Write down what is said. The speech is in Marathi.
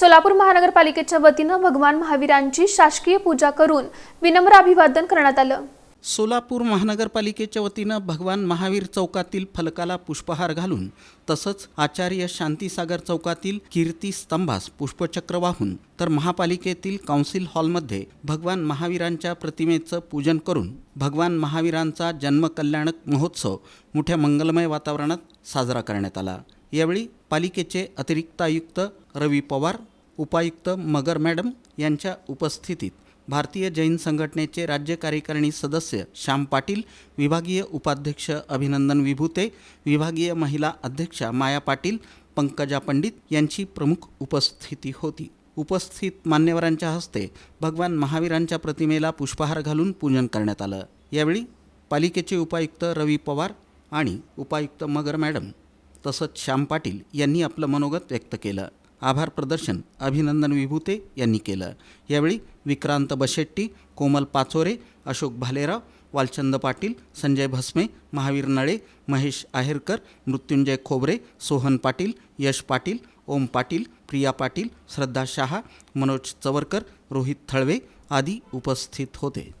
सोलापूर महानगरपालिकेच्या वतीनं भगवान महावीरांची शासकीय पूजा करून विनम्र अभिवादन करण्यात आलं. सोलापूर महानगरपालिकेच्या वतीनं भगवान महावीर चौकातील फलकाला पुष्पहार घालून तसंच आचार्य शांतीसागर चौकातील कीर्ती स्तंभास पुष्पचक्र वाहून तर महापालिकेतील काउन्सिल हॉलमध्ये भगवान महावीरांच्या प्रतिमेचं पूजन करून भगवान महावीरांचा जन्मकल्याणक महोत्सव मोठ्या मंगलमय वातावरणात साजरा करण्यात आला. यावेळी पालिकेचे अतिरिक्त आयुक्त रवी पवार उपायुक्त मगर मॅडम यांच्या उपस्थितीत भारतीय जैन संघटनेचे राज्य कार्यकारिणी सदस्य श्याम पाटील विभागीय उपाध्यक्ष अभिनंदन विभूते विभागीय महिला अध्यक्षा माया पाटील पंकजा पंडित यांची प्रमुख उपस्थिती होती. उपस्थित मान्यवरांच्या हस्ते भगवान महावीरांच्या प्रतिमेला पुष्पहार घालून पूजन करण्यात आलं. यावेळी पालिकेचे उपायुक्त रवी पवार आणि उपायुक्त मगर मॅडम तसंच श्याम पाटील यांनी आपलं मनोगत व्यक्त केलं. आभार प्रदर्शन अभिनंदन विभूते यांनी केलं. यावेळी विक्रांत बशेट्टी कोमल पाचोरे अशोक भालेराव वालचंद पाटील संजय भस्मे महावीर नळे महेश आहेरकर मृत्युंजय खोबरे सोहन पाटील यश पाटील ओम पाटील प्रिया पाटील श्रद्धा शहा मनोज चवरकर रोहित थळवे आदी उपस्थित होते.